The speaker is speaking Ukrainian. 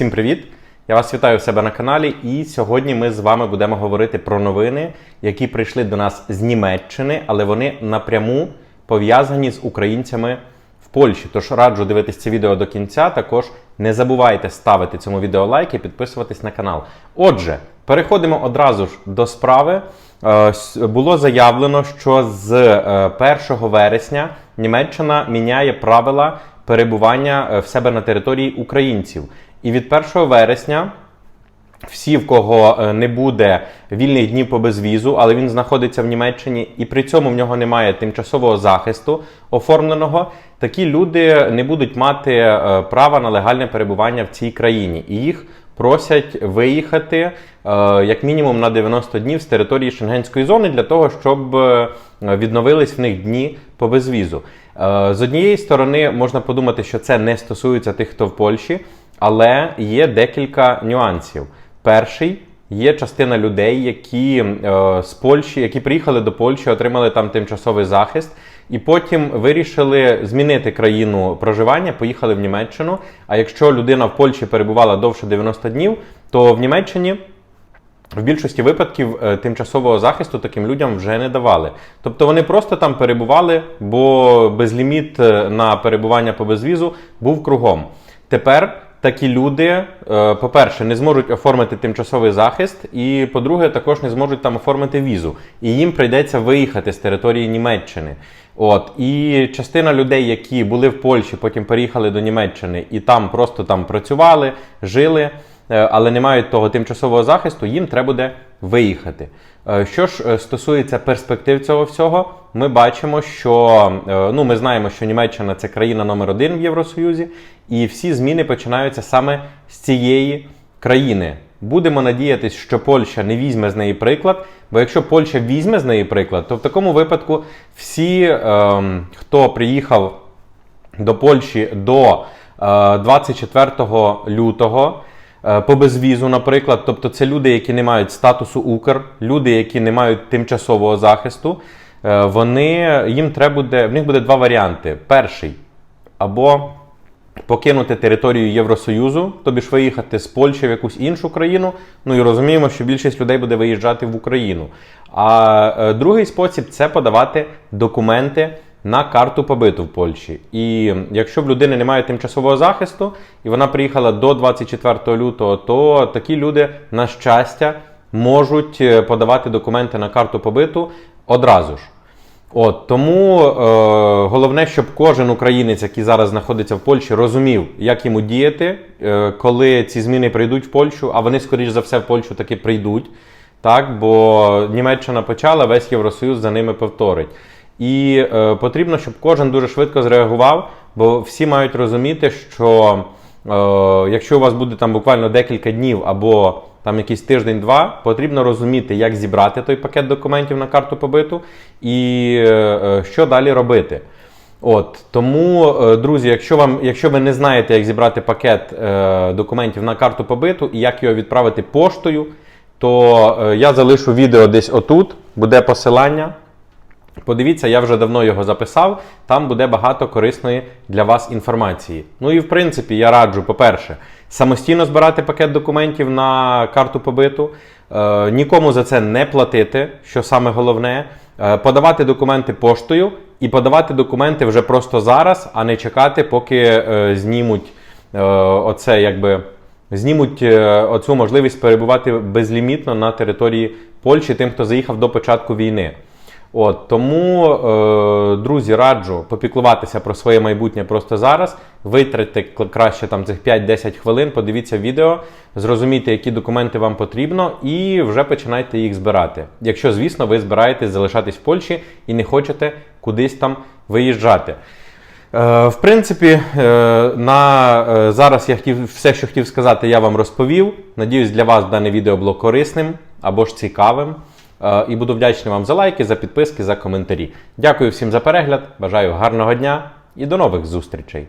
Всім привіт! Я вас вітаю у себе на каналі, і сьогодні ми з вами будемо говорити про новини, які прийшли до нас з Німеччини, але вони напряму пов'язані з українцями в Польщі. Тож раджу дивитись це відео до кінця. Також не забувайте ставити цьому відео лайк і підписуватись на канал. Отже, переходимо одразу ж до справи. Е, Було заявлено, що з е, 1 вересня Німеччина міняє правила перебування е, в себе на території українців. І від 1 вересня всі, в кого е, не буде вільних днів по безвізу, але він знаходиться в Німеччині, і при цьому в нього немає тимчасового захисту оформленого, такі люди не будуть мати е, права на легальне перебування в цій країні. І їх просять виїхати е, як мінімум на 90 днів з території Шенгенської зони для того, щоб відновились в них дні по безвізу. З однієї сторони можна подумати, що це не стосується тих, хто в Польщі, але є декілька нюансів. Перший є частина людей, які е, з Польщі, які приїхали до Польщі, отримали там тимчасовий захист, і потім вирішили змінити країну проживання, поїхали в Німеччину. А якщо людина в Польщі перебувала довше 90 днів, то в Німеччині в більшості випадків е, тимчасового захисту таким людям вже не давали. Тобто вони просто там перебували, бо безліміт е, на перебування по безвізу був кругом. Тепер такі люди, е, по-перше, не зможуть оформити тимчасовий захист, і по-друге, також не зможуть там оформити візу. І їм прийдеться виїхати з території Німеччини. От і частина людей, які були в Польщі, потім переїхали до Німеччини і там просто там працювали, жили. Е, але не мають того тимчасового захисту, їм треба буде виїхати. Е, Що ж стосується перспектив цього всього, ми бачимо, що ну, ми знаємо, що Німеччина це країна номер один в Євросоюзі, і всі зміни починаються саме з цієї країни. Будемо надіятися, що Польща не візьме з неї приклад, бо якщо Польща візьме з неї приклад, то в такому випадку всі, ем, хто приїхав до Польщі до е, 24 лютого е, по безвізу, наприклад. Тобто це люди, які не мають статусу Укр, люди, які не мають тимчасового захисту. е, Вони їм треба буде, в них буде два варіанти. Перший або покинути територію Євросоюзу, тобі ж виїхати з Польщі в якусь іншу країну. Ну і розуміємо, що більшість людей буде виїжджати в Україну. А е, другий спосіб це подавати документи на карту побиту в Польщі. І якщо в людини немає тимчасового захисту, і вона приїхала до 24 лютого, то такі люди, на щастя, можуть е, подавати документи на карту побиту одразу ж. От тому е, головне, щоб кожен українець, який зараз знаходиться в Польщі, розумів, як йому діяти, е, коли ці зміни прийдуть в Польщу, а вони, скоріш за все, в Польщу таки прийдуть. Так, бо Німеччина почала, весь Євросоюз за ними повторить. І е, потрібно, щоб кожен дуже швидко зреагував, бо всі мають розуміти, що е, якщо у вас буде там буквально декілька днів або там якийсь тиждень-два, потрібно розуміти, як зібрати той пакет документів на карту побиту і е, е, що далі робити. От тому, е, друзі, якщо вам, якщо ви не знаєте, як зібрати пакет документів на карту побиту і як його відправити поштою, то я залишу відео десь отут, буде посилання. Подивіться, я вже давно його записав. Там буде багато корисної для вас інформації. Ну і в принципі, я раджу, по-перше, самостійно збирати пакет документів на карту побиту, е, нікому за це не платити, що саме головне, е, подавати документи поштою і подавати документи вже просто зараз, а не чекати, поки е, знімуть е, оце якби. Знімуть е, оцю можливість перебувати безлімітно на території Польщі тим, хто заїхав до початку війни. От тому, е, друзі, раджу попіклуватися про своє майбутнє просто зараз. Витратьте краще там цих 5-10 хвилин, подивіться відео, зрозумійте, які документи вам потрібно, і вже починайте їх збирати. Якщо, звісно, ви збираєтесь залишатись в Польщі і не хочете кудись там виїжджати. Е, В принципі, е, на е, зараз я хотів все, що хотів сказати, я вам розповів. Надіюсь, для вас дане відео було корисним або ж цікавим. Е, І буду вдячний вам за лайки, за підписки, за коментарі. Дякую всім за перегляд. Бажаю гарного дня і до нових зустрічей!